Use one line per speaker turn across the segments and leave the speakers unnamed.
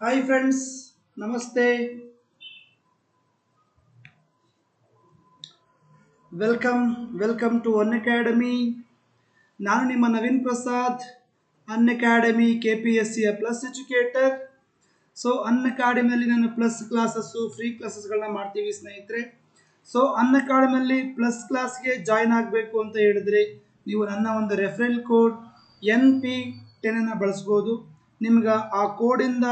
Hi friends ನಮಸ್ತೆ welcome welcome to Unacademy ನಾನು ನಿಮ್ಮ Naveen Prasad Unacademy K P S ಸಿಯ plus educator so ಅನ್ ಅಕಾಡೆಮಿಯಲ್ಲಿ ನಾನು ಪ್ಲಸ್ ಕ್ಲಾಸಸ್ಸು ಫ್ರೀ ಕ್ಲಾಸಸ್ಗಳನ್ನ ಮಾಡ್ತೀವಿ ಸ್ನೇಹಿತರೆ. ಸೊ ಅನ್ ಅಕಾಡೆಮಿಯಲ್ಲಿ ಪ್ಲಸ್ ಕ್ಲಾಸ್ಗೆ ಜಾಯ್ನ್ ಆಗಬೇಕು ಅಂತ ಹೇಳಿದ್ರೆ ನೀವು ನನ್ನ ಒಂದು ರೆಫರಲ್ ಕೋಡ್ ಎನ್ ಪಿ ಟೆನನ್ನು ಬಳಸ್ಬೋದು. ನಿಮ್ಗೆ ಆ ಕೋಡಿಂದ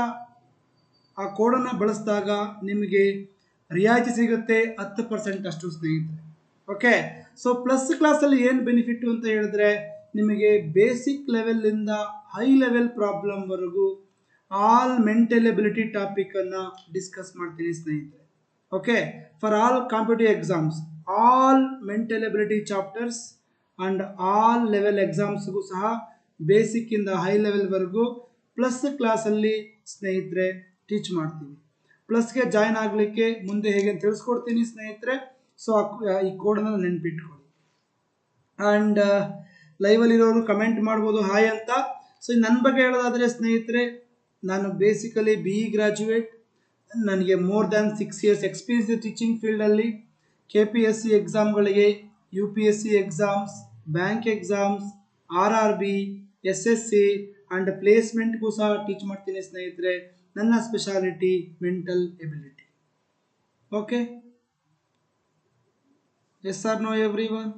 ಆ ಕೋಡನ್ನು ಬಳಸಿದಾಗ ನಿಮಗೆ ರಿಯಾಯಿತಿ ಸಿಗುತ್ತೆ ಹತ್ತು ಪರ್ಸೆಂಟ್ ಅಷ್ಟು ಸ್ನೇಹಿತರೆ. ಓಕೆ ಸೊ ಪ್ಲಸ್ ಕ್ಲಾಸಲ್ಲಿ ಏನು ಬೆನಿಫಿಟ್ಟು ಅಂತ ಹೇಳಿದ್ರೆ ನಿಮಗೆ ಬೇಸಿಕ್ ಲೆವೆಲ್ಲಿಂದ ಹೈ ಲೆವೆಲ್ ಪ್ರಾಬ್ಲಮ್ವರೆಗೂ ಆಲ್ ಮೆಂಟಲೆಬಿಲಿಟಿ ಟಾಪಿಕನ್ನು ಡಿಸ್ಕಸ್ ಮಾಡ್ತೀನಿ ಸ್ನೇಹಿತರೆ. Okay for all competitive exams all mental ability chapters and all level ಎಕ್ಸಾಮ್ಸ್ಗೂ ಸಹ ಬೇಸಿಕ್ಕಿಂದ ಹೈ ಲೆವೆಲ್ವರೆಗೂ ಪ್ಲಸ್ ಕ್ಲಾಸಲ್ಲಿ ಸ್ನೇಹಿತರೆ ಟೀಚ್ ಮಾಡ್ತೀವಿ ಪ್ಲಸ್ಗೆ ಜಾಯ್ನ್ ಆಗಲಿಕ್ಕೆ ಮುಂದೆ ಹೇಗೆ ಅಂತ ತಿಳಿಸ್ಕೊಡ್ತೀನಿ ಸ್ನೇಹಿತರೆ. ಸೊ ಈ ಕೋಡನ್ನು ನೆನ್ಪಿಟ್ಕೊಳ್ಳಿ. ಆ್ಯಂಡ್ ಲೈವಲ್ಲಿರೋರು ಕಮೆಂಟ್ ಮಾಡ್ಬೋದು ಹಾಯ್ ಅಂತ. ಸೊ ನನ್ನ ಬಗ್ಗೆ ಹೇಳೋದಾದರೆ ಸ್ನೇಹಿತರೆ, ನಾನು ಬೇಸಿಕಲಿ ಬಿ ಇ ಗ್ರ್ಯಾಜುಯೇಟ್ ನನಗೆ more than six years experience teaching ಫೀಲ್ಡಲ್ಲಿ K P S C ಎಕ್ಸಾಮ್ಗಳಿಗೆ U P S C exams bank exams R R B S S C and ಪ್ಲೇಸ್ಮೆಂಟ್ಗೂ ಸಹ ಟೀಚ್ ಮಾಡ್ತೀನಿ ಸ್ನೇಹಿತರೆ. ನನ್ನ speciality mental ability okay S R no everyone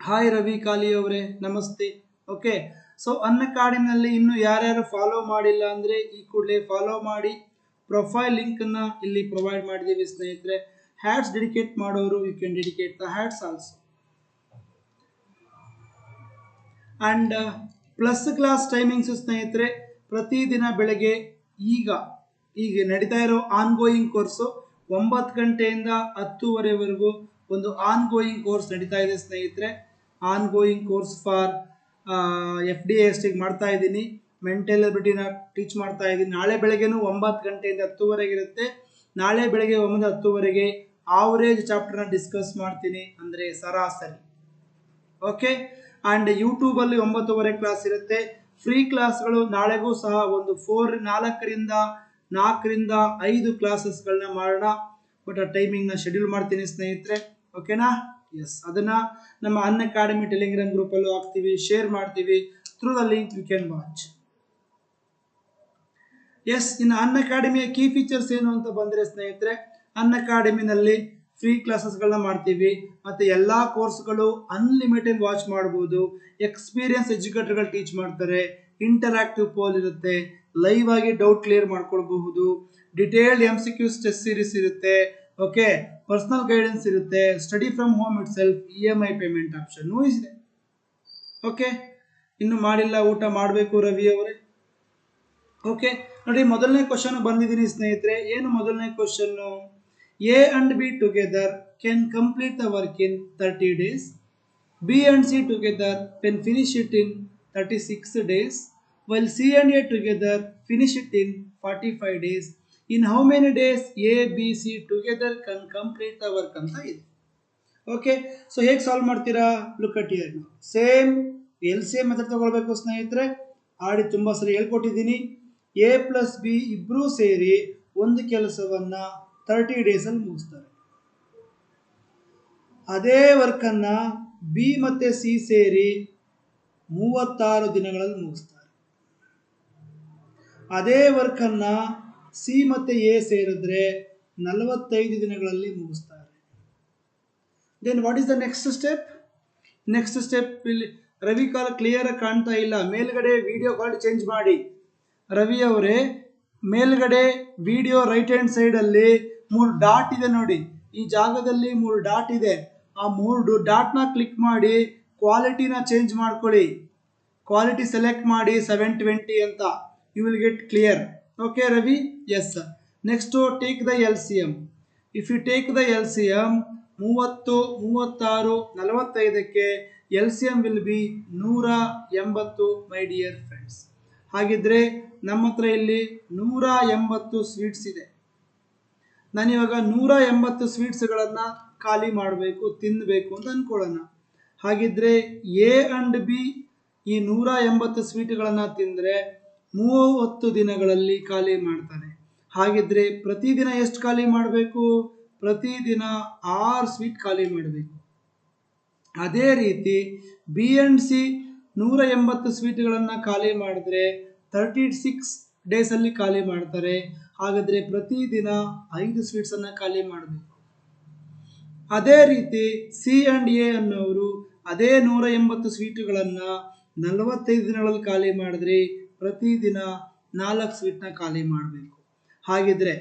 hi Ravi Kali ಅವರೇ, ನಮಸ್ತೆ. Okay so ಅನ್ನ ಕಾಡಿನಲ್ಲಿ ಇನ್ನು ಯಾರ್ಯಾರು ಫಾಲೋ ಮಾಡಿಲ್ಲ ಅಂದರೆ ಈ ಕೂಡಲೇ ಫಾಲೋ ಮಾಡಿ. ಪ್ರೊಫೈಲ್ ಲಿಂಕನ್ನು ಇಲ್ಲಿ ಪ್ರೊವೈಡ್ ಮಾಡಿದ್ದೀವಿ ಸ್ನೇಹಿತರೆ. ಹ್ಯಾಟ್ಸ್ ಡೆಡಿಕೇಟ್ ಮಾಡೋರು you can dedicate the hats also and plus class timings ಸ್ನೇಹಿತರೆ ಪ್ರತಿದಿನ ಬೆಳಗ್ಗೆ ಈಗ ಈಗ ನಡೀತಾ ಇರೋ ಆನ್ ಗೋಯಿಂಗ್ ಕೋರ್ಸು ಒಂಬತ್ತು ಗಂಟೆಯಿಂದ ಹತ್ತುವರೆವರೆಗೂ ಒಂದು ಆನ್ ಗೋಯಿಂಗ್ ಕೋರ್ಸ್ ನಡೀತಾ ಇದೆ ಸ್ನೇಹಿತರೆ. Ongoing course for F D S ಟಿಗೆ ಮಾಡ್ತಾ ಇದ್ದೀನಿ. ಮೆಂಟಲ್ ಎಬಿಲಿಟಿನ ಟೀಚ್ ಮಾಡ್ತಾ ಇದ್ದೀನಿ. ನಾಳೆ ಬೆಳಗ್ಗೆನೂ ಒಂಬತ್ತು ಗಂಟೆಯಿಂದ ಹತ್ತುವರೆಗೆ ಇರುತ್ತೆ. ನಾಳೆ ಬೆಳಗ್ಗೆ ಒಂಬತ್ತು ಹತ್ತುವರೆಗೆ ಆವರೇಜ್ ಚಾಪ್ಟರ್ನ ಡಿಸ್ಕಸ್ ಮಾಡ್ತೀನಿ ಅಂದರೆ ಸರಾಸರಿ. ಓಕೆ ಆ್ಯಂಡ್ ಯೂಟ್ಯೂಬಲ್ಲಿ ಒಂಬತ್ತುವರೆ ಕ್ಲಾಸ್ ಇರುತ್ತೆ. ಫ್ರೀ ಕ್ಲಾಸ್ಗಳು ನಾಳೆಗೂ ಸಹ ಒಂದು ಫೋರ್ ನಾಲ್ಕರಿಂದ ನಾಲ್ಕರಿಂದ ಐದು ಕ್ಲಾಸಸ್ಗಳನ್ನ ಮಾಡೋಣ. ಬಟ್ ಆ ಟೈಮಿಂಗ್ನ ಶೆಡ್ಯೂಲ್ ಮಾಡ್ತೀನಿ ಸ್ನೇಹಿತರೆ. ಓಕೆನಾ ಎಸ್ ಅದನ್ನು ನಮ್ಮ ಅನ್ ಅಕಾಡೆಮಿ ಟೆಲಿಗ್ರಾಮ್ ಗ್ರೂಪಲ್ಲೂ ಹಾಕ್ತೀವಿ ಶೇರ್ ಮಾಡ್ತೀವಿ. Through the link you can watch yes ಇನ್ನು ಅನ್ ಅಕಾಡೆಮಿಯ ಕೀ ಫೀಚರ್ಸ್ ಏನು ಅಂತ ಬಂದರೆ ಸ್ನೇಹಿತರೆ ಅನ್ ಅಕಾಡೆಮಿನಲ್ಲಿ ಫ್ರೀ ಕ್ಲಾಸಸ್ಗಳನ್ನ ಮಾಡ್ತೀವಿ. ಮತ್ತು ಎಲ್ಲ ಕೋರ್ಸ್ಗಳು ಅನ್ಲಿಮಿಟೆಡ್ ವಾಚ್ ಮಾಡ್ಬೋದು. ಎಕ್ಸ್ಪೀರಿಯನ್ಸ್ ಎಜುಕೇಟರ್ಗಳು ಟೀಚ್ ಮಾಡ್ತಾರೆ. ಇಂಟರಾಕ್ಟಿವ್ ಪೋಲ್ ಇರುತ್ತೆ. ಲೈವ್ ಆಗಿ ಡೌಟ್ ಕ್ಲಿಯರ್ ಮಾಡ್ಕೊಳ್ಬಹುದು. Detailed M C Q tests series ಇರುತ್ತೆ. ಓಕೆ ಪರ್ಸನಲ್ ಗೈಡೆನ್ಸ್ ಇರುತ್ತೆ. Study from home itself E M I payment option ಇದೆ. ಓಕೆ ಇನ್ನು ಮಾಡಿಲ್ಲ, ಊಟ ಮಾಡಬೇಕು ರವಿ ಅವರೇ. ಓಕೆ ನೋಡಿ, ಮೊದಲನೇ ಕ್ವಶನ್ ಬಂದಿದ್ದೀನಿ ಸ್ನೇಹಿತರೆ. ಏನು ಮೊದಲನೇ question B together can complete the work in thirty days B and C together can finish it in thirty six days while C and A together finish it in forty five days in how many days A B C together can complete the work ಅಂತ ಇದೆ. Okay so ಹೇಗೆ solve ಮಾಡ್ತೀರಾ? Look at here same L C M method ತಗೊಳ್ಬೇಕು ಸ್ನೇಹಿತರೆ. ಆಡಿ ತುಂಬ ಸರಿ ಹೇಳ್ಕೊಟ್ಟಿದ್ದೀನಿ. A plus B ಇಬ್ಬರೂ ಸೇರಿ ಒಂದು ಕೆಲಸವನ್ನು ತರ್ಟಿ ಡೇಸಲ್ಲಿ ಮುಗಿಸ್ತಾರೆ. ಅದೇ ವರ್ಕನ್ನು ಬಿ ಮತ್ತು ಸಿ ಸೇರಿ ಮೂವತ್ತಾರು ದಿನಗಳಲ್ಲಿ ಮುಗಿಸ್ತಾರೆ. ಅದೇ ವರ್ಕನ್ನು ಸಿ ಮತ್ತು ಎ ಸೇರಿದ್ರೆ ನಲವತ್ತೈದು ದಿನಗಳಲ್ಲಿ ಮುಗಿಸ್ತಾರೆ. Then what is the next step next step ಇಲ್ಲಿ ರವಿ ಕಾಲ್ ಕ್ಲಿಯರ್ ಕಾಣ್ತಾ ಇಲ್ಲ. ಮೇಲ್ಗಡೆ ವಿಡಿಯೋ ಕಾಲ್ ಚೇಂಜ್ ಮಾಡಿ. ರವಿ ಅವರೇ, ಮೇಲ್ಗಡೆ ವಿಡಿಯೋ ರೈಟ್ ಹ್ಯಾಂಡ್ ಸೈಡಲ್ಲಿ ಮೂರು ಡಾಟ್ ಇದೆ ನೋಡಿ. ಈ ಜಾಗದಲ್ಲಿ ಮೂರು ಡಾಟ್ ಇದೆ. ಆ ಮೂರು ಡಾಟ್ನ ಕ್ಲಿಕ್ ಮಾಡಿ ಕ್ವಾಲಿಟಿನ ಚೇಂಜ್ ಮಾಡ್ಕೊಳ್ಳಿ. ಕ್ವಾಲಿಟಿ ಸೆಲೆಕ್ಟ್ ಮಾಡಿ ಸೆವೆನ್ ಟ್ವೆಂಟಿ ಅಂತ. You will get clear okay Ravi yes next take the L C M if you take the L C M ಮೂವತ್ತು, ಮೂವತ್ತಾರು, ನಲವತ್ತೈದಕ್ಕೆ L C M will be ನೂರ ಎಂಬತ್ತು ಮೈ ಡಿಯರ್ ಫ್ರೆಂಡ್ಸ್ ಹಾಗಿದ್ರೆ ನಮ್ಮ ಹತ್ರ ಇಲ್ಲಿ ನೂರ ಎಂಬತ್ತು ಸ್ವೀಟ್ಸ್ ಇದೆ. ನಾನಿವಾಗ ನೂರ ಎಂಬತ್ತು ಸ್ವೀಟ್ಸ್ಗಳನ್ನು ಖಾಲಿ ಮಾಡಬೇಕು ತಿನ್ನಬೇಕು ಅಂತ ಅಂದ್ಕೊಳ್ಳೋಣ ಹಾಗಿದ್ರೆ ಎ ಅಂಡ್ ಬಿ ಈ ನೂರ ಎಂಬತ್ತು ಸ್ವೀಟ್ಗಳನ್ನು ತಿಂದರೆ ಮೂವತ್ತು ದಿನಗಳಲ್ಲಿ ಖಾಲಿ ಮಾಡ್ತಾನೆ ಹಾಗಿದ್ರೆ ಪ್ರತಿದಿನ ಎಷ್ಟು ಖಾಲಿ ಮಾಡಬೇಕು? ಪ್ರತಿದಿನ ಆರು ಸ್ವೀಟ್ ಖಾಲಿ ಮಾಡಬೇಕು. ಅದೇ ರೀತಿ ಬಿ ಅಂಡ್ ಸಿ ನೂರ ಎಂಬತ್ತು ಸ್ವೀಟ್ಗಳನ್ನು ಖಾಲಿ ಮಾಡಿದ್ರೆ ತರ್ಟಿ ಸಿಕ್ಸ್ ಡೇಸಲ್ಲಿ ಖಾಲಿ ಮಾಡ್ತಾರೆ. ಹಾಗಾದರೆ ಪ್ರತಿದಿನ ಐದು ಸ್ವೀಟ್ಸನ್ನು ಖಾಲಿ ಮಾಡಬೇಕು. ಅದೇ ರೀತಿ ಸಿ ಅಂಡ್ ಎ ಅನ್ನೋರು ಅದೇ ನೂರ ಎಂಬತ್ತು ಸ್ವೀಟುಗಳನ್ನು ನಲವತ್ತೈದು ದಿನಗಳಲ್ಲಿ ಖಾಲಿ ಮಾಡಿದ್ರೆ ಪ್ರತಿದಿನ ನಾಲ್ಕು ಸ್ವೀಟ್ನ ಖಾಲಿ ಮಾಡಬೇಕು. ಹಾಗಿದ್ರೆ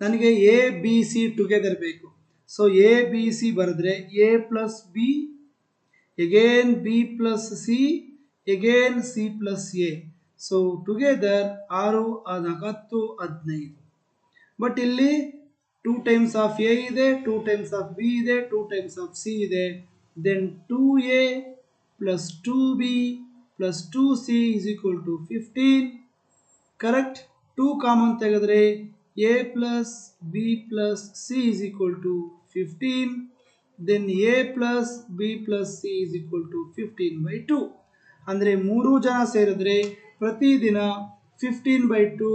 ನನಗೆ ಎ ಬಿ ಸಿ ಟುಗೆದರ್ ಬೇಕು. ಸೊ ಎ ಬಿ ಸಿ ಬರೆದ್ರೆ A plus B again B plus C again C plus A so together ಆರು ಹತ್ತು, ಹದಿನೈದು. ಬಟ್ ಇಲ್ಲಿ ಟೂ ಟೈಮ್ಸ್ ಆಫ್ ಎ ಇದೆ ಟೂ ಟೈಮ್ಸ್ ಆಫ್ ಬಿ ಇದೆ ಟೂ ಟೈಮ್ಸ್ ಆಫ್ ಸಿ ಇದೆ. Then two A plus two B plus two C is equal to fifteen correct two common ತೆಗೆದ್ರೆ A plus B plus C is equal to fifteen then A plus B plus C is equal to fifteen by two ಅಂದರೆ ಮೂರು ಜನ ಸೇರಿದ್ರೆ ಪ್ರತಿದಿನ fifteen by two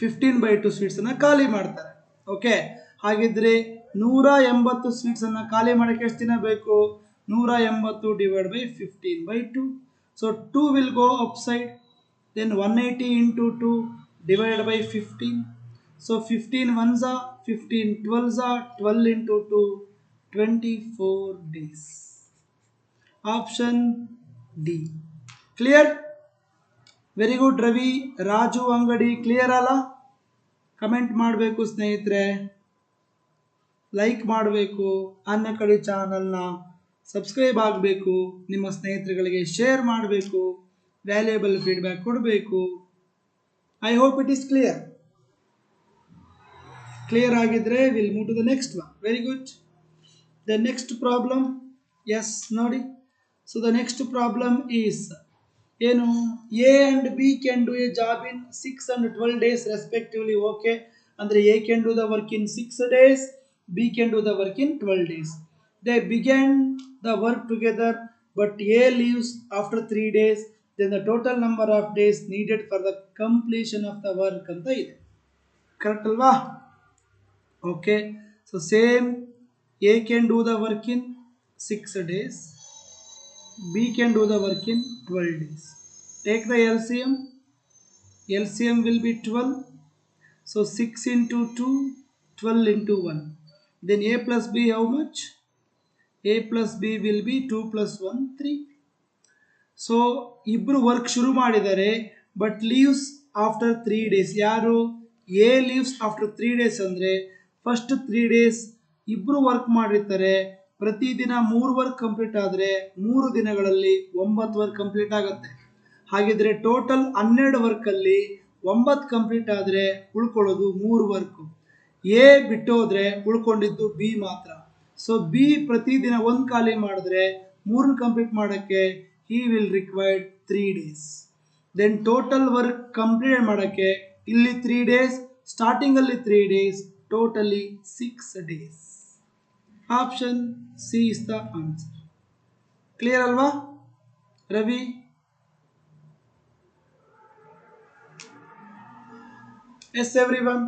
fifteen by two ಸ್ವೀಟ್ಸನ್ನು ಖಾಲಿ ಮಾಡ್ತಾರೆ. Okay ಹಾಗಿದ್ರೆ ನೂರ ಎಂಬತ್ತು ಸ್ವೀಟ್ಸನ್ನು ಖಾಲಿ ಮಾಡೋಕ್ಕೆ ಎಷ್ಟು ದಿನ ಬೇಕು? ನೂರ ಎಂಬತ್ತು divide by fifteen by two so two will go up side then one eighty into two divide by fifteen so fifteen one Jha fifteen twelve Jha twelve into two twenty four days option D clear very good Ravi Raju Angadi clear ಅಲ್ಲ? Comment ಮಾಡಬೇಕು, ಸ್ನೇಹಿತರೆ. Like ಮಾಡಬೇಕು. ಅನ್ನ ಕಡೆ ಚಾನಲ್ನ subscribe ಆಗಬೇಕು. ನಿಮ್ಮ ಸ್ನೇಹಿತರುಗಳಿಗೆ ಶೇರ್ ಮಾಡಬೇಕು. ವ್ಯಾಲ್ಯೂಯಬಲ್ ಫೀಡ್ಬ್ಯಾಕ್ ಕೊಡಬೇಕು. I hope it is clear clear ಆಗಿದ್ರೆ will move to the next one very good the next problem yes ನೋಡಿ. So the next problem is ಏನು A and B can do a job in six and twelve days respectively okay ಅಂದರೆ A can do the work in six days B can do the work in twelve days they began the work together but A leaves after three days then the total number of days needed for the completion of the work ಅಂತ ಇದೆ. Correct ಅಲ್ವಾ? Okay so same A can do the work in six days B can do the work in 12 days. Take the LCM. LCM will be 12. So 6 into 2, 12 into 1. Then A plus B how much? A plus B will be 2 plus 1, 3. So ಇಬ್ಬರು work ಶುರು ಮಾಡಿದ್ದಾರೆ but leaves after three days ಯಾರು A leaves after three days ಅಂದರೆ first three days ಇಬ್ಬರು work ಮಾಡಿರ್ತಾರೆ ಪ್ರತಿದಿನ ಮೂರು work complete ಆದರೆ ಮೂರು ದಿನಗಳಲ್ಲಿ ಒಂಬತ್ತು ವರ್ಕ್ ಕಂಪ್ಲೀಟ್ ಆಗುತ್ತೆ. ಹಾಗಿದ್ರೆ ಟೋಟಲ್ ಹನ್ನೆರಡು ವರ್ಕಲ್ಲಿ ಒಂಬತ್ತು ಕಂಪ್ಲೀಟ್ ಆದರೆ ಉಳ್ಕೊಳ್ಳೋದು ಮೂರು ವರ್ಕು ಎ ಬಿಟ್ಟೋದ್ರೆ ಉಳ್ಕೊಂಡಿದ್ದು ಬಿ ಮಾತ್ರ. ಸೊ ಬಿ ಪ್ರತಿದಿನ ಒಂದು ಖಾಲಿ ಮಾಡಿದ್ರೆ ಮೂರನ್ನ ಕಂಪ್ಲೀಟ್ ಮಾಡೋಕ್ಕೆ he will required three days then total work complete ಮಾಡೋಕ್ಕೆ ಇಲ್ಲಿ ತ್ರೀ ಡೇಸ್ ಸ್ಟಾರ್ಟಿಂಗಲ್ಲಿ three days totally six days option C is the answer. Clear Alva? Ravi? Yes everyone,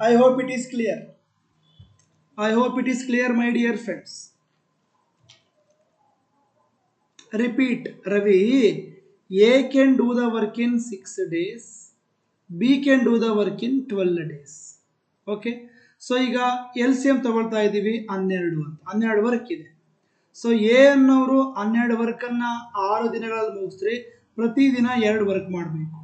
I hope it is clear. I hope it is clear my dear friends. Repeat Ravi, A can do the work in 6 days, B can do the work in 12 days. Okay. So ಈಗ L C M ತಗೊಳ್ತಾ ಇದ್ದೀವಿ, ಹನ್ನೆರಡು ಅಂತ. ಹನ್ನೆರಡು work ಇದೆ. So A ಅನ್ನೋರು ಹನ್ನೆರಡು ವರ್ಕನ್ನು ಆರು ದಿನಗಳಲ್ಲಿ ಮುಗಿಸಿದ್ರೆ ಪ್ರತಿದಿನ ಎರಡು ವರ್ಕ್ ಮಾಡಬೇಕು.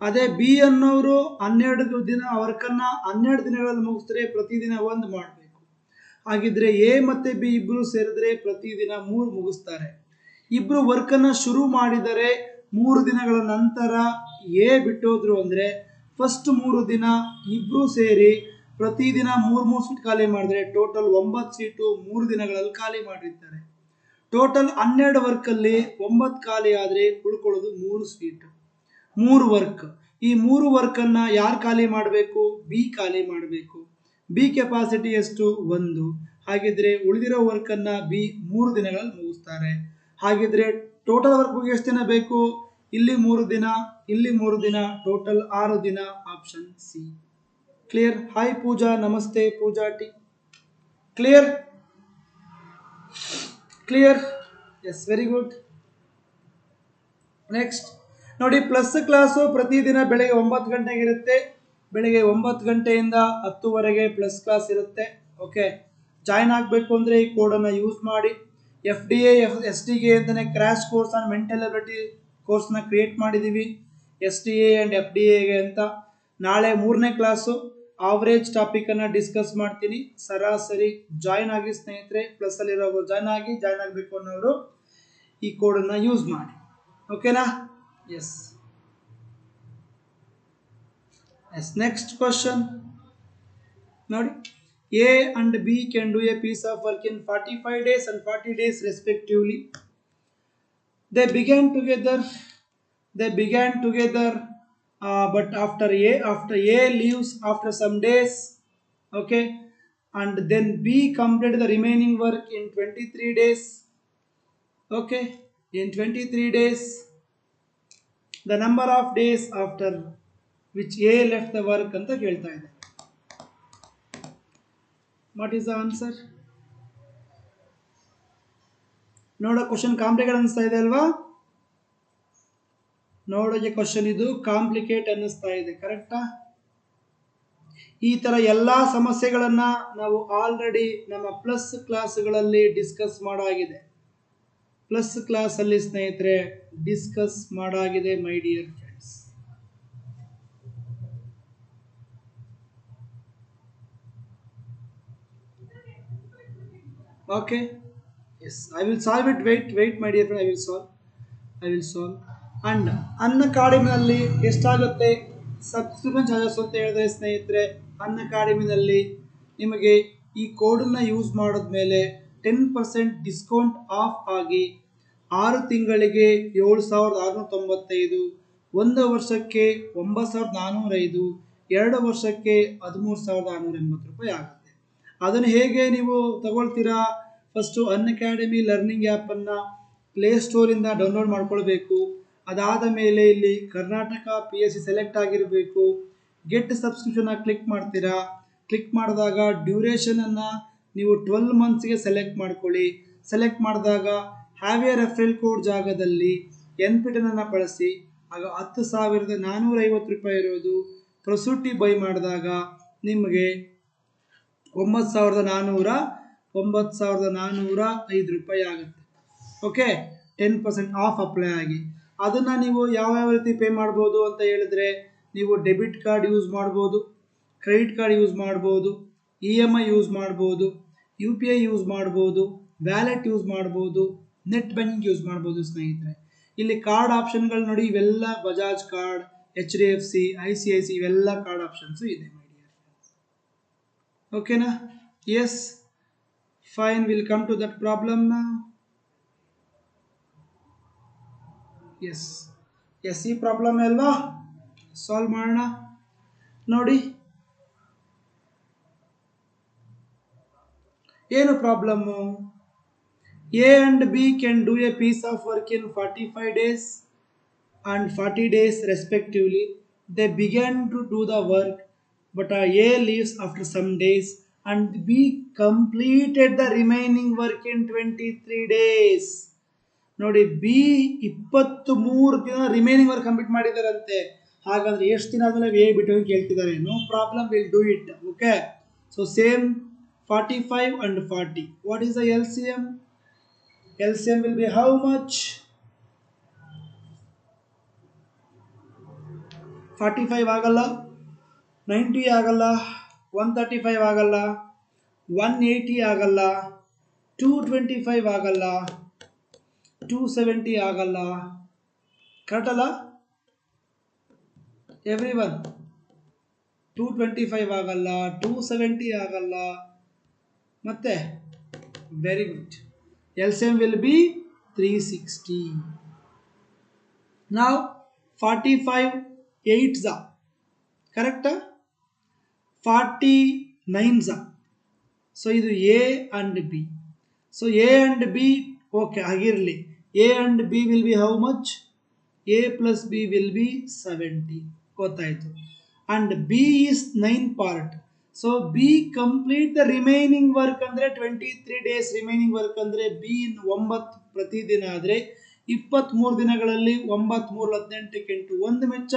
ಅದೇ ಬಿ ಅನ್ನೋರು ಹನ್ನೆರಡು ದಿನ ವರ್ಕನ್ನು ಹನ್ನೆರಡು ದಿನಗಳಲ್ಲಿ ಮುಗಿಸಿದ್ರೆ ಪ್ರತಿದಿನ ಒಂದು ಮಾಡಬೇಕು. ಹಾಗಿದ್ರೆ ಎ ಮತ್ತು ಬಿ ಇಬ್ಬರು ಸೇರಿದ್ರೆ ಪ್ರತಿದಿನ ಮೂರು ಮುಗಿಸ್ತಾರೆ. ಇಬ್ಬರು ವರ್ಕನ್ನು ಶುರು ಮಾಡಿದರೆ ಮೂರು ದಿನಗಳ ನಂತರ ಎ ಬಿಟ್ಟೋದ್ರು ಅಂದರೆ ಫಸ್ಟ್ ಮೂರು ದಿನ ಇಬ್ಬರು ಸೇರಿ ಪ್ರತಿದಿನ ಮೂರು ಮೂರು ಸೀಟ್ ಖಾಲಿ ಮಾಡಿದ್ರೆ ಟೋಟಲ್ ಒಂಬತ್ತು ಸೀಟು ಮೂರು ದಿನಗಳಲ್ಲಿ ಖಾಲಿ ಮಾಡಿರ್ತಾರೆ. ಟೋಟಲ್ ಹನ್ನೆರಡು ವರ್ಕಲ್ಲಿ ಒಂಬತ್ತು ಖಾಲಿ ಆದರೆ ಉಳ್ಕೊಳ್ಳೋದು ಮೂರು ಸೀಟ್. ಮೂರು ವರ್ಕ್. ಈ ಮೂರು ವರ್ಕನ್ನು ಯಾರು ಖಾಲಿ ಮಾಡಬೇಕು? ಬಿ ಖಾಲಿ ಮಾಡಬೇಕು. ಬಿ ಕೆಪಾಸಿಟಿ ಎಷ್ಟು? ಒಂದು. ಹಾಗಿದ್ರೆ ಉಳಿದಿರೋ ವರ್ಕನ್ನು ಬಿ ಮೂರು ದಿನಗಳಲ್ಲಿ ಮುಗಿಸ್ತಾರೆ. ಹಾಗಿದ್ರೆ ಟೋಟಲ್ ವರ್ಕ್ ಎಷ್ಟು ದಿನ ಬೇಕು? ಇಲ್ಲಿ ಮೂರು ದಿನ, ಇಲ್ಲಿ ಮೂರು ದಿನ ಟೋಟಲ್ ಆರು ದಿನ option C clear hi Pooja ನಮಸ್ತೆ Pooja T clear clear yes very good next ನೋಡಿ ಪ್ಲಸ್ ಕ್ಲಾಸು ಪ್ರತಿದಿನ ಬೆಳಗ್ಗೆ ಒಂಬತ್ತು ಗಂಟೆಗೆ ಇರುತ್ತೆ. ಬೆಳಗ್ಗೆ ಒಂಬತ್ತು ಗಂಟೆಯಿಂದ ಹತ್ತುವರೆಗೆ ಪ್ಲಸ್ ಕ್ಲಾಸ್ ಇರುತ್ತೆ. ಓಕೆ ಜಾಯ್ನ್ ಆಗಬೇಕು ಅಂದರೆ ಈ ಕೋಡನ್ನು ಯೂಸ್ ಮಾಡಿ. F D A F S T ಗೆ ಅಂತಲೇ crash course on mental ability ಕೋರ್ಸ್ನ ಕ್ರಿಯೇಟ್ ಮಾಡಿದ್ದೀವಿ S T A and F D ಎಗೆ ಅಂತ. ನಾಳೆ ಮೂರನೇ ಕ್ಲಾಸು ಆವ್ರೇಜ್ ಟಾಪಿಕನ್ನು ಡಿಸ್ಕಸ್ ಮಾಡ್ತೀನಿ. ಸರಾಸರಿ ಜಾಯ್ನ್ ಆಗಿ ಸ್ನೇಹಿತರೆ ಪ್ಲಸ್ಸಲ್ಲಿರೋ ಜಾಯ್ನ್ ಆಗಿ ಜಾಯ್ನ್ ಆಗಬೇಕು ಅನ್ನೋರು ಈ ಕೋಡನ್ನು ಯೂಸ್ ಮಾಡಿ. ಓಕೆನಾ ಎಸ್ ಎಸ್ ನೆಕ್ಸ್ಟ್ ಕ್ವಶನ್ ನೋಡಿ. A and B can do a piece of work in forty five days and forty days respectively they began together they began together but after A after A leaves after some days okay and then B complete the remaining work in twenty three days okay? In 23 days, the number of days after which a left the work ಕೇಳ್ತಾ ಇದೆ what is the answer ನೋಡೋ question complicate ಅನಿಸ್ತಾ ಇದೆ ಅಲ್ವಾ? ನೋಡೋಕೆ question ಇದು complicate ಅನ್ನಿಸ್ತಾ ಇದೆ ಕರೆಕ್ಟಾ ಈ ತರ ಎಲ್ಲಾ ಸಮಸ್ಯೆಗಳನ್ನ ನಾವು ಆಲ್ರೆಡಿ ನಮ್ಮ ಪ್ಲಸ್ ಕ್ಲಾಸ್ಗಳಲ್ಲಿ ಡಿಸ್ಕಸ್ ಮಾಡಾಗಿದೆ. ಪ್ಲಸ್ ಕ್ಲಾಸಲ್ಲಿ ಸ್ನೇಹಿತರೆ discuss ಮಾಡಾಗಿದೆ my dear friends okay yes I will solve it wait wait my dear friend I will solve I will solve and ಅನ್ನ ಕಾಡಿಮಿನಲ್ಲಿ ಎಷ್ಟಾಗುತ್ತೆ? ಸಬ್ಸ್ಕ್ರಿಪ್ಷನ್ ಚಾರ್ಜಸ್ ಅಂತ ಹೇಳಿದ್ರೆ ಸ್ನೇಹಿತರೆ ಅನ್ನ ಕಾಡಿಮಿನಲ್ಲಿ ನಿಮಗೆ ಈ ಕೋಡನ್ನು ಯೂಸ್ ಮಾಡಿದ್ಮೇಲೆ ಟೆನ್ ಪರ್ಸೆಂಟ್ ಡಿಸ್ಕೌಂಟ್ ಆಫ್ ಆಗಿ ಆರು ತಿಂಗಳಿಗೆ ಏಳು ಸಾವಿರದ ಆರುನೂರ ತೊಂಬತ್ತೈದು ಒಂದು ವರ್ಷಕ್ಕೆ ಒಂಬತ್ತು ಸಾವಿರದ ನಾನ್ನೂರೈದು ಎರಡು ವರ್ಷಕ್ಕೆ ಹದಿಮೂರು ಸಾವಿರದ ಆರುನೂರ ಎಂಬತ್ತು ರೂಪಾಯಿ ಆಗುತ್ತೆ. ಅದನ್ನು ಹೇಗೆ ನೀವು ತಗೊಳ್ತೀರಾ? ಫಸ್ಟು ಅನ್ ಅಕಾಡೆಮಿ ಲರ್ನಿಂಗ್ ಆ್ಯಪನ್ನು ಪ್ಲೇಸ್ಟೋರಿಂದ ಡೌನ್ಲೋಡ್ ಮಾಡ್ಕೊಳ್ಬೇಕು. ಅದಾದ ಮೇಲೆ ಇಲ್ಲಿ Karnataka P S C select ಆಗಿರಬೇಕು. ಗೆಟ್ ಸಬ್ಸ್ಕ್ರಿಪ್ಷನ್ನ ಕ್ಲಿಕ್ ಮಾಡ್ತೀರಾ? ಕ್ಲಿಕ್ ಮಾಡಿದಾಗ ಡ್ಯೂರೇಷನನ್ನು ನೀವು ಟ್ವೆಲ್ ಮಂತ್ಸ್ಗೆ ಸೆಲೆಕ್ಟ್ ಮಾಡ್ಕೊಳ್ಳಿ. ಸೆಲೆಕ್ಟ್ ಮಾಡಿದಾಗ ಹ್ಯಾವ್ ಎ ರೆಫ್ರಲ್ ಕೋಡ್ ಜಾಗದಲ್ಲಿ ಎನ್ ಪಿ ಟೆನನ್ನು ಬಳಸಿ. ಆಗ ಹತ್ತು ಸಾವಿರದ ನಾನ್ನೂರೈವತ್ತು ರೂಪಾಯಿ ಇರೋದು. ಪ್ರಸೂಟಿ ಬೈ ಮಾಡಿದಾಗ ನಿಮಗೆ ಒಂಬತ್ತು ಸಾವಿರದ ನಾನ್ನೂರ ಒಂಬತ್ತು ಸಾವಿರದ ನಾನ್ನೂರ ಐದು ರೂಪಾಯಿ ಆಗುತ್ತೆ. Okay ten percent off apply ಆಗಿ. ಅದನ್ನು ನೀವು ಯಾವ್ಯಾವ ರೀತಿ ಪೇ ಮಾಡ್ಬೋದು ಅಂತ ಹೇಳಿದ್ರೆ, ನೀವು ಡೆಬಿಟ್ ಕಾರ್ಡ್ ಯೂಸ್ ಮಾಡ್ಬೋದು ಕ್ರೆಡಿಟ್ ಕಾರ್ಡ್ ಯೂಸ್ ಮಾಡ್ಬೋದು ಇ ಎಂ ಐ ಯೂಸ್ ಮಾಡ್ಬೋದು ಯು ಪಿ ಐ ಯೂಸ್ ಮಾಡ್ಬೋದು ವ್ಯಾಲೆಟ್ ಯೂಸ್ ಮಾಡ್ಬೋದು ನೆಟ್ ಬ್ಯಾಂಕಿಂಗ್ ಯೂಸ್ ಮಾಡ್ಬೋದು ಸ್ನೇಹಿತರೆ. ಇಲ್ಲಿ ಕಾರ್ಡ್ ಆಪ್ಷನ್ಗಳು ನೋಡಿ, ಇವೆಲ್ಲ Bajaj card H D F C I C I C I card options ಇದೆ ಮೈ ಓಕೆನಾ yes fine will come to that problem ನಾ ಎಸ್ ಎಸ್ ಈ ಪ್ರಾಬ್ಲಮ್ ಅಲ್ವಾ? ಸಾಲ್ವ್ ಮಾಡೋಣ. ನೋಡಿ. ಏನು problem A and B can do a piece of work in forty five days and forty days respectively they began to do the work but A leaves after some days and B completed the remaining work in twenty three days ನೋಡಿ B ಇಪ್ಪತ್ತು ಮೂರು ದಿನ remaining work complete ಮಾಡಿದಾರಂತೆ. ಹಾಗಾದ್ರೆ ಎಷ್ಟು ದಿನ ಆದಮೇಲೆ A ಬಿಟ್ಟು ಕೇಳ್ತಿದ್ದಾರೆ? No problem will do it okay so same forty five and forty what is the L C M L C M will be how much forty five ಆಗಲ್ಲ. Ninety ಆಗಲ್ಲ. One thirty five ಆಗಲ್ಲ. One eighty ಆಗಲ್ಲ. Two twenty five ಆಗಲ್ಲ. Two seventy ಆಗಲ್ಲ. Correct ಅಲ್ಲ everyone two twenty five ಆಗಲ್ಲ two seventy ಆಗಲ್ಲ. ಮತ್ತೆ very good L C M will be three sixty ನಾವು ಫಾರ್ಟಿ ಫೈವ್ ಏಯ್ಟ್ ಝಾ ಕರೆಕ್ಟಾ ಫಾರ್ಟಿ ನೈನ್ ಝಾ ಸೊ ಇದು A and B so A and B okay ಆಗಿರಲಿ. A and B will be how much A plus B will be seventy ಗೊತ್ತಾಯಿತು. And B is nine part so B complete the remaining work ಅಂದರೆ twenty three days remaining work ಅಂದರೆ B in ಒಂಬತ್ತು ಪ್ರತಿದಿನ ಆದರೆ ಇಪ್ಪತ್ತ್ಮೂರು ದಿನಗಳಲ್ಲಿ ಒಂಬತ್ತ್ಮೂರು ಹದಿನೆಂಟಕ್ಕೆ ಎಂಟು ಒಂದು ಮೆಚ್ಚ.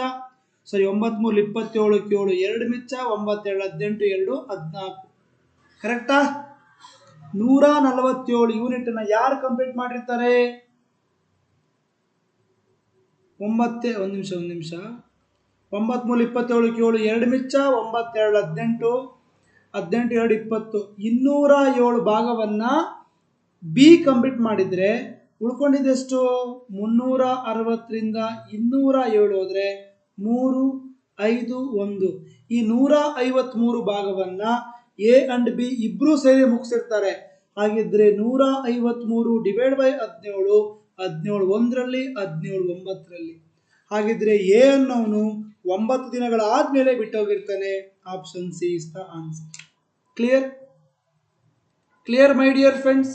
ಸಾರಿ ಒಂಬತ್ತ್ಮೂರು ಇಪ್ಪತ್ತೇಳಕ್ಕೆ ಏಳು ಎರಡು ಮೆಚ್ಚ ಒಂಬತ್ತೆರಡು ಹದಿನೆಂಟು ಎರಡು ಹದಿನಾಲ್ಕು. ಕರೆಕ್ಟಾ ನೂರ ನಲವತ್ತೇಳು ಯೂನಿಟನ್ನು ಯಾರು ಕಂಪ್ಲೀಟ್ ಮಾಡಿರ್ತಾರೆ? ಒಂಬತ್ತೇ, ಒಂದು ನಿಮಿಷ ಒಂದು ನಿಮಿಷ. ಒಂಬತ್ಮೂರು ಇಪ್ಪತ್ತೇಳು, ಏಳು, ಎರಡು ಮಿಚ್ಚ ಒಂಬತ್ತೆರಡು ಹದಿನೆಂಟು ಹದಿನೆಂಟು, ಎರಡು, ಇಪ್ಪತ್ತು. ಇನ್ನೂರ ಏಳು ಭಾಗವನ್ನು ಬಿ ಕಂಪ್ಲೀಟ್ ಮಾಡಿದರೆ ಉಳ್ಕೊಂಡಿದ್ದೆಷ್ಟು ಮುನ್ನೂರ ಅರವತ್ತರಿಂದ ಇನ್ನೂರ ಏಳು ಹೋದರೆ ಮೂರು, ಐದು, ಒಂದು. ಈ ನೂರ ಐವತ್ತ್ಮೂರು ಭಾಗವನ್ನು ಎ ಆ್ಯಂಡ್ ಬಿ ಇಬ್ಬರೂ ಸೇರಿ ಮುಗಿಸಿರ್ತಾರೆ. ಹಾಗಿದ್ರೆ ನೂರ ಐವತ್ತ್ಮೂರು ಡಿವೈಡ್ ಬೈ ಹದಿನೇಳು ಹದಿನೇಳು ಒಂದರಲ್ಲಿ, ಹದಿನೇಳು ಒಂಬತ್ತರಲ್ಲಿ. ಹಾಗಿದ್ರೆ ಎ ಅನ್ನೋನು ಒಂಬತ್ತು ದಿನಗಳ ಆದಮೇಲೆ ಬಿಟ್ಟೋಗಿರ್ತಾನೆ. Option C is the answer clear clear my dear friends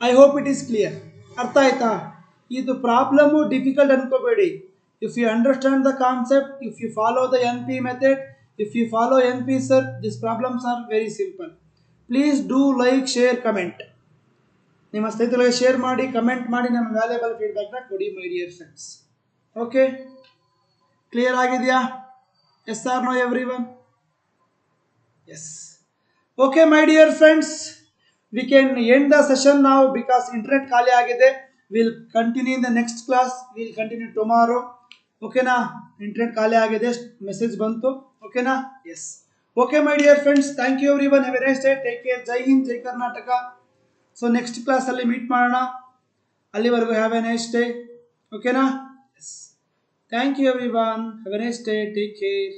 I hope it is clear ಅರ್ಥ ಆಯ್ತಾ? ಇದು problem difficult ಅನ್ಕೋಬೇಡಿ. If you understand the concept if you follow the N P method if you follow N P sir this problems are very simple please do like share comment ನಿಮ್ಮ ಸ್ನೇಹಿತರಿಗೆ share ಮಾಡಿ comment ಮಾಡಿ ನಮ್ಮ valuable ಫೀಡ್ಬ್ಯಾಕ್ನ ಕೊಡಿ my dear friends okay clear ಆಗಿದೆಯಾ? Yes or no everyone yes okay my dear friends we can end the session ನಾವು because internet ಖಾಲಿ ಆಗಿದೆ. Will continue in the next class will continue tomorrow ಓಕೆನಾ internet ಖಾಲಿ ಆಗಿದೆ. Message ಬಂತು. ಓಕೆನಾ yes okay my dear friends thank you everyone have a nice day take care Jai Hind Jai Karnataka so next ಕ್ಲಾಸಲ್ಲಿ meet ಮಾಡೋಣ. ಅಲ್ಲಿವರೆಗೂ have a nice day ಓಕೆನಾ yes thank you every have a nice day take care